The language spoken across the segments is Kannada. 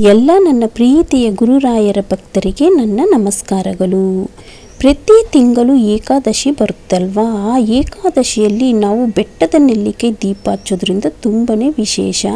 ಎಲ್ಲ ನನ್ನ ಪ್ರೀತಿಯ ಗುರುರಾಯರ ಭಕ್ತರಿಗೆ ನನ್ನ ನಮಸ್ಕಾರಗಳು. ಪ್ರತಿ ತಿಂಗಳು ಏಕಾದಶಿ ಬರುತ್ತಲ್ವಾ? ಆ ಏಕಾದಶಿಯಲ್ಲಿ ನಾವು ಬೆಟ್ಟದ ನೆಲ್ಲಿಕಾಯಿ ದೀಪ ಹಚ್ಚೋದ್ರಿಂದ ತುಂಬಾ ವಿಶೇಷ.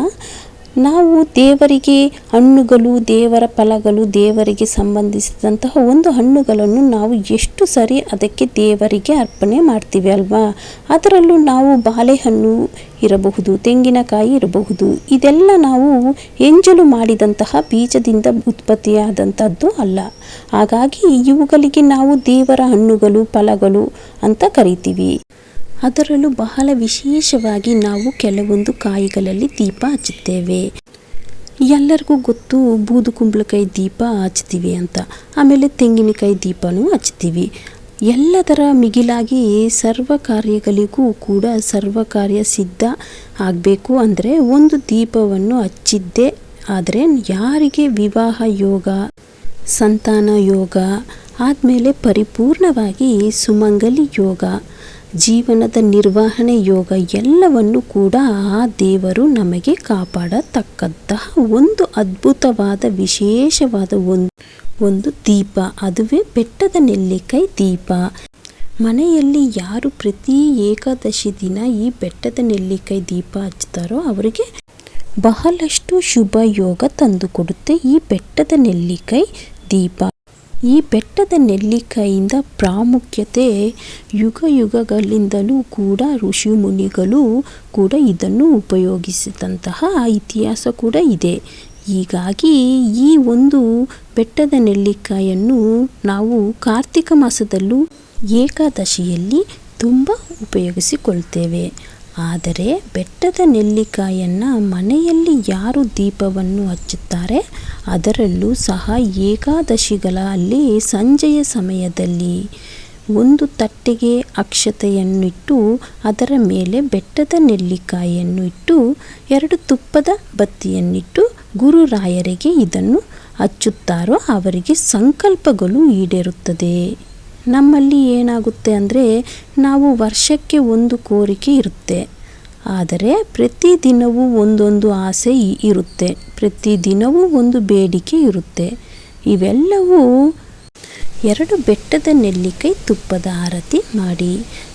ನಾವು ದೇವರಿಗೆ ಹಣ್ಣುಗಳು, ದೇವರ ಫಲಗಳು, ದೇವರಿಗೆ ಸಂಬಂಧಿಸಿದಂತಹ ಒಂದು ಹಣ್ಣುಗಳನ್ನು ನಾವು ಎಷ್ಟು ಸರಿ ಅದಕ್ಕೆ ದೇವರಿಗೆ ಅರ್ಪಣೆ ಮಾಡ್ತೀವಿ ಅಲ್ವಾ? ಅದರಲ್ಲೂ ನಾವು ಬಾಳೆಹಣ್ಣು ಇರಬಹುದು, ತೆಂಗಿನಕಾಯಿ ಇರಬಹುದು, ಇದೆಲ್ಲ ನಾವು ಎಂಜಲು ಮಾಡಿದಂತಹ ಬೀಜದಿಂದ ಉತ್ಪತ್ತಿಯಾದಂಥದ್ದು ಅಲ್ಲ. ಹಾಗಾಗಿ ಇವುಗಳಿಗೆ ನಾವು ದೇವರ ಹಣ್ಣುಗಳು, ಫಲಗಳು ಅಂತ ಕರಿತೀವಿ. ಅದರಲ್ಲೂ ಬಹಳ ವಿಶೇಷವಾಗಿ ನಾವು ಕೆಲವೊಂದು ಕಾಯಿಗಳಲ್ಲಿ ದೀಪ ಹಚ್ಚುತ್ತೇವೆ. ಎಲ್ಲರಿಗೂ ಗೊತ್ತು ಬೂದು ಕುಂಬಳಕಾಯಿ ದೀಪ ಹಚ್ತೀವಿ ಅಂತ. ಆಮೇಲೆ ತೆಂಗಿನಕಾಯಿ ದೀಪನೂ ಹಚ್ತೀವಿ ಎಲ್ಲದರ ಮಿಗಿಲಾಗಿ ಸರ್ವ ಕಾರ್ಯಗಳಿಗೂ ಕೂಡ ಸರ್ವ ಕಾರ್ಯ ಸಿದ್ಧ ಆಗಬೇಕು ಅಂದರೆ ಒಂದು ದೀಪವನ್ನು ಹಚ್ಚಿದ್ದೇ. ಆದರೆ ಯಾರಿಗೆ ವಿವಾಹ ಯೋಗ, ಸಂತಾನ ಯೋಗ, ಆದಮೇಲೆ ಪರಿಪೂರ್ಣವಾಗಿ ಸುಮಂಗಲಿ ಯೋಗ ಜೀವನದ ನಿರ್ವಹಣೆ ಯೋಗ ಎಲ್ಲವನ್ನು ಕೂಡ ಆ ದೇವರು ನಮಗೆ ಕಾಪಾಡತಕ್ಕಂತಹ ಒಂದು ಅದ್ಭುತವಾದ, ವಿಶೇಷವಾದ ಒಂದು ಒಂದು ದೀಪ. ಅದುವೇ ಬೆಟ್ಟದ ನೆಲ್ಲಿಕಾಯಿ ದೀಪ. ಮನೆಯಲ್ಲಿ ಯಾರು ಪ್ರತಿ ಏಕಾದಶಿ ದಿನ ಈ ಬೆಟ್ಟದ ನೆಲ್ಲಿಕಾಯಿ ದೀಪ ಹಚ್ತಾರೋ ಅವರಿಗೆ ಬಹಳಷ್ಟು ಶುಭ ಯೋಗ ತಂದುಕೊಡುತ್ತೆ ಈ ಬೆಟ್ಟದ ನೆಲ್ಲಿಕಾಯಿ ದೀಪ. ಈ ಬೆಟ್ಟದ ನೆಲ್ಲಿಕಾಯಿಂದ ಪ್ರಾಮುಖ್ಯತೆ ಯುಗ ಯುಗಗಳಿಂದಲೂ ಕೂಡ ಋಷಿ ಮುನಿಗಳು ಕೂಡ ಇದನ್ನು ಉಪಯೋಗಿಸಿದಂತಹ ಇತಿಹಾಸ ಕೂಡ ಇದೆ. ಹೀಗಾಗಿ ಈ ಒಂದು ಬೆಟ್ಟದ ನೆಲ್ಲಿಕಾಯನ್ನು ನಾವು ಕಾರ್ತಿಕ ಮಾಸದಲ್ಲೂ ಏಕಾದಶಿಯಲ್ಲಿ ತುಂಬ ಉಪಯೋಗಿಸಿಕೊಳ್ತೇವೆ. ಆದರೆ ಬೆಟ್ಟದ ನೆಲ್ಲಿಕಾಯನ್ನು ಮನೆಯಲ್ಲಿ ಯಾರು ದೀಪವನ್ನು ಹಚ್ಚುತ್ತಾರೆ, ಅದರಲ್ಲೂ ಸಹ ಏಕಾದಶಿಗಳಲ್ಲಿ ಸಂಜೆಯ ಸಮಯದಲ್ಲಿ ಒಂದು ತಟ್ಟೆಗೆ ಅಕ್ಷತೆಯನ್ನಿಟ್ಟು ಅದರ ಮೇಲೆ ಬೆಟ್ಟದ ನೆಲ್ಲಿಕಾಯಿಯನ್ನು ಇಟ್ಟು, ಎರಡು ತುಪ್ಪದ ಬತ್ತಿಯನ್ನಿಟ್ಟು ಗುರುರಾಯರಿಗೆ ಇದನ್ನು ಹಚ್ಚುತ್ತಾರೋ ಅವರಿಗೆ ಸಂಕಲ್ಪಗಳು ಈಡೇರುತ್ತದೆ. ನಮ್ಮಲ್ಲಿ ಏನಾಗುತ್ತೆ ಅಂದರೆ ನಾವು ವರ್ಷಕ್ಕೆ ಒಂದು ಕೋರಿಕೆ ಇರುತ್ತೆ. ಆದರೆ ಪ್ರತಿದಿನವೂ ಒಂದೊಂದು ಆಸೆ ಇರುತ್ತೆ. ಪ್ರತಿದಿನವೂ ಒಂದು ಬೇಡಿಕೆ ಇರುತ್ತೆ. ಇವೆಲ್ಲವೂ ಎರಡು ಬೆಟ್ಟದ ನೆಲ್ಲಿಕಾಯಿ ತುಪ್ಪದ ಆರತಿ ಮಾಡಿ.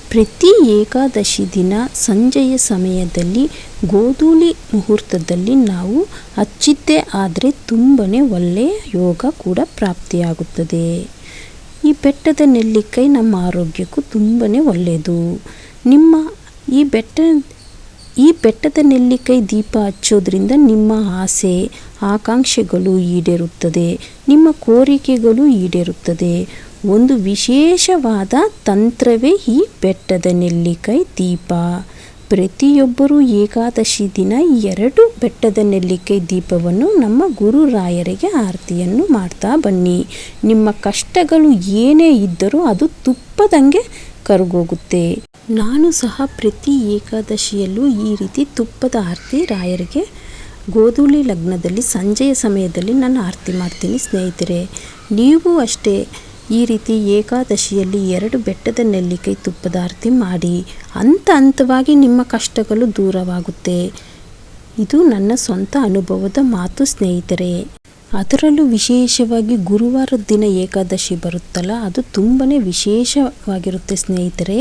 ಪ್ರತಿ ಏಕಾದಶಿ ದಿನ ಸಂಜೆಯ ಸಮಯದಲ್ಲಿ ಗೋಧೂಳಿ ಮುಹೂರ್ತದಲ್ಲಿ ನಾವು ಹಚ್ಚಿದ್ದೇ ಆದರೆ ತುಂಬನೇ ಒಳ್ಳೆಯ ಯೋಗ ಕೂಡ ಪ್ರಾಪ್ತಿಯಾಗುತ್ತದೆ. ಈ ಬೆಟ್ಟದ ನೆಲ್ಲಿಕಾಯಿ ನಮ್ಮ ಆರೋಗ್ಯಕ್ಕೂ ತುಂಬಾ ಒಳ್ಳೆಯದು ನಿಮ್ಮ ಈ ಬೆಟ್ಟ, ಈ ಬೆಟ್ಟದ ನೆಲ್ಲಿಕಾಯಿ ದೀಪ ಹಚ್ಚೋದ್ರಿಂದ ನಿಮ್ಮ ಆಸೆ, ಆಕಾಂಕ್ಷೆಗಳು ಈಡೇರುತ್ತದೆ. ನಿಮ್ಮ ಕೋರಿಕೆಗಳು ಈಡೇರುತ್ತದೆ. ಒಂದು ವಿಶೇಷವಾದ ತಂತ್ರವೇ ಈ ಬೆಟ್ಟದ ನೆಲ್ಲಿಕಾಯಿ ದೀಪ. ಪ್ರತಿಯೊಬ್ಬರೂ ಏಕಾದಶಿ ದಿನ ಎರಡು ಬೆಟ್ಟದ ನೆಲ್ಲಿಕಾಯಿ ದೀಪವನ್ನು ನಮ್ಮ ಗುರುರಾಯರಿಗೆ ಆರತಿಯನ್ನು ಮಾಡ್ತಾ ಬನ್ನಿ. ನಿಮ್ಮ ಕಷ್ಟಗಳು ಏನೇ ಇದ್ದರೂ ಅದು ತುಪ್ಪದಂಗೆ ಕರಗೋಗುತ್ತೆ. ನಾನು ಸಹ ಪ್ರತಿ ಏಕಾದಶಿಯಲ್ಲೂ ಈ ರೀತಿ ತುಪ್ಪದ ಆರತಿ ರಾಯರಿಗೆ ಗೋಧೂಳಿ ಲಗ್ನದಲ್ಲಿ ಸಂಜೆಯ ಸಮಯದಲ್ಲಿ ನಾನು ಆರತಿ ಮಾಡ್ತೀನಿ ಸ್ನೇಹಿತರೆ. ನೀವು ಅಷ್ಟೇ ಈ ರೀತಿ ಏಕಾದಶಿಯಲ್ಲಿ ಎರಡು ಬೆಟ್ಟದ ನೆಲ್ಲಿಕೈ ತುಪ್ಪದ ಆರತಿ ಮಾಡಿ ಹಂತ ಹಂತವಾಗಿ ನಿಮ್ಮ ಕಷ್ಟಗಳು ದೂರವಾಗುತ್ತೆ. ಇದು ನನ್ನ ಸ್ವಂತ ಅನುಭವದ ಮಾತು ಸ್ನೇಹಿತರೆ. ಅದರಲ್ಲೂ ವಿಶೇಷವಾಗಿ ಗುರುವಾರದ ದಿನ ಏಕಾದಶಿ ಬರುತ್ತಲ್ಲ, ಅದು ತುಂಬನೇ ವಿಶೇಷವಾಗಿರುತ್ತೆ ಸ್ನೇಹಿತರೆ.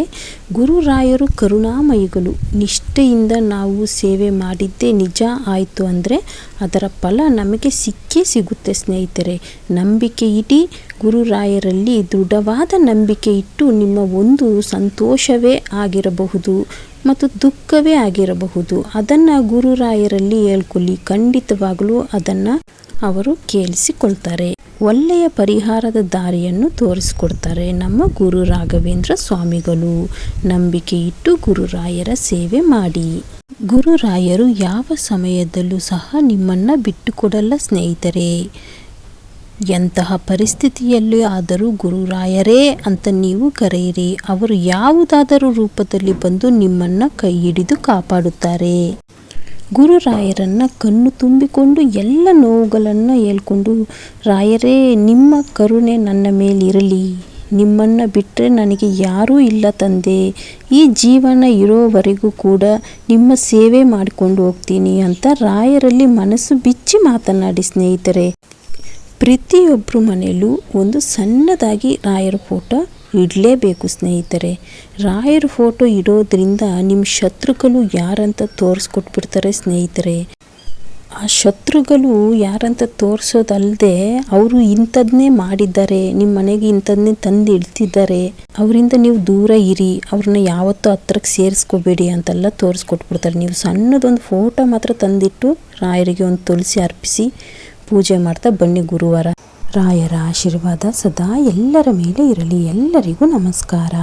ಗುರುರಾಯರು ಕರುಣಾಮಯಿಗಳು. ನಿಷ್ಠೆಯಿಂದ ನಾವು ಸೇವೆ ಮಾಡಿದ್ದೇ ನಿಜ ಆಯಿತು ಅಂದರೆ ಅದರ ಫಲ ನಮಗೆ ಸಿಕ್ಕೇ ಸಿಗುತ್ತೆ ಸ್ನೇಹಿತರೆ. ನಂಬಿಕೆ ಇಡಿ ಗುರುರಾಯರಲ್ಲಿ ದೃಢವಾದ ನಂಬಿಕೆ ಇಟ್ಟು ನಿಮ್ಮ ಒಂದು ಸಂತೋಷವೇ ಆಗಿರಬಹುದು ಮತ್ತು ದುಃಖವೇ ಆಗಿರಬಹುದು. ಅದನ್ನು ಗುರುರಾಯರಲ್ಲಿ ಹೇಳ್ಕೊಳ್ಳಿ. ಖಂಡಿತವಾಗಲೂ ಅದನ್ನು ಅವರು ಕೇಳಿಸಿಕೊಳ್ತಾರೆ. ಒಳ್ಳೆಯ ಪರಿಹಾರದ ದಾರಿಯನ್ನು ತೋರಿಸಿಕೊಡ್ತಾರೆ ನಮ್ಮ ಗುರು ರಾಘವೇಂದ್ರ ಸ್ವಾಮಿಗಳು. ನಂಬಿಕೆ ಇಟ್ಟು ಗುರುರಾಯರ ಸೇವೆ ಮಾಡಿ. ಗುರುರಾಯರು ಯಾವ ಸಮಯದಲ್ಲೂ ಸಹ ನಿಮ್ಮನ್ನು ಬಿಟ್ಟುಕೊಡಲ್ಲ ಸ್ನೇಹಿತರೆ. ಎಂತಹ ಪರಿಸ್ಥಿತಿಯಲ್ಲಿ ಆದರೂ ಗುರುರಾಯರೇ ಅಂತ ನೀವು ಕರೆಯಿರಿ. ಅವರು ಯಾವುದಾದರೂ ರೂಪದಲ್ಲಿ ಬಂದು ನಿಮ್ಮನ್ನು ಕೈ ಹಿಡಿದು ಕಾಪಾಡುತ್ತಾರೆ. ಗುರುರಾಯರನ್ನ ಕಣ್ಣು ತುಂಬಿಕೊಂಡು ಎಲ್ಲ ನೋವುಗಳನ್ನು ಹೇಳ್ಕೊಂಡು, ರಾಯರೇ, ನಿಮ್ಮ ಕರುಣೆ ನನ್ನ ಮೇಲಿರಲಿ. ನಿಮ್ಮನ್ನು ಬಿಟ್ಟರೆ ನನಗೆ ಯಾರೂ ಇಲ್ಲ ತಂದೆ. ಈ ಜೀವನ ಇರೋವರೆಗೂ ಕೂಡ ನಿಮ್ಮ ಸೇವೆ ಮಾಡಿಕೊಂಡು ಹೋಗ್ತೀನಿ ಅಂತ ರಾಯರಲ್ಲಿ ಮನಸ್ಸು ಬಿಚ್ಚಿ ಮಾತನಾಡಿ, ಸ್ನೇಹಿತರೆ. ಪ್ರತಿಯೊಬ್ಬರು ಮನೆಯಲ್ಲೂ ಒಂದು ಸಣ್ಣದಾಗಿ ರಾಯರ ಫೋಟೋ ಇಡಲೇಬೇಕು ಸ್ನೇಹಿತರೆ. ರಾಯರ ಫೋಟೋ ಇಡೋದ್ರಿಂದ ನಿಮ್ಮ ಶತ್ರುಗಳು ಯಾರಂತ ತೋರಿಸ್ಕೊಟ್ಬಿಡ್ತಾರೆ ಸ್ನೇಹಿತರೆ. ಆ ಶತ್ರುಗಳು ಯಾರಂತ ತೋರಿಸೋದಲ್ಲದೆ ಅವರು ಇಂಥದ್ನೇ ಮಾಡಿದ್ದಾರೆ. ನಿಮ್ಮ ಮನೆಗೆ ಇಂಥದ್ನೇ ತಂದು ಇಡ್ತಿದ್ದಾರೆ. ಅವರಿಂದ ನೀವು ದೂರ ಇರಿ. ಅವ್ರನ್ನ ಯಾವತ್ತೂ ಹತ್ರಕ್ಕೆ ಸೇರಿಸ್ಕೋಬೇಡಿ ಅಂತೆಲ್ಲ ತೋರಿಸ್ಕೊಟ್ಬಿಡ್ತಾರೆ. ನೀವು ಸಣ್ಣದೊಂದು ಫೋಟೋ ಮಾತ್ರ ತಂದಿಟ್ಟು ರಾಯರಿಗೆ ಒಂದು ತುಳಸಿ ಅರ್ಪಿಸಿ ಪೂಜೆ ಮಾಡ್ತಾ ಬನ್ನಿ ಗುರುವಾರ. ರಾಯರ ಆಶೀರ್ವಾದ ಸದಾ ಎಲ್ಲರ ಮೇಲೆ ಇರಲಿ. ಎಲ್ಲರಿಗೂ ನಮಸ್ಕಾರ.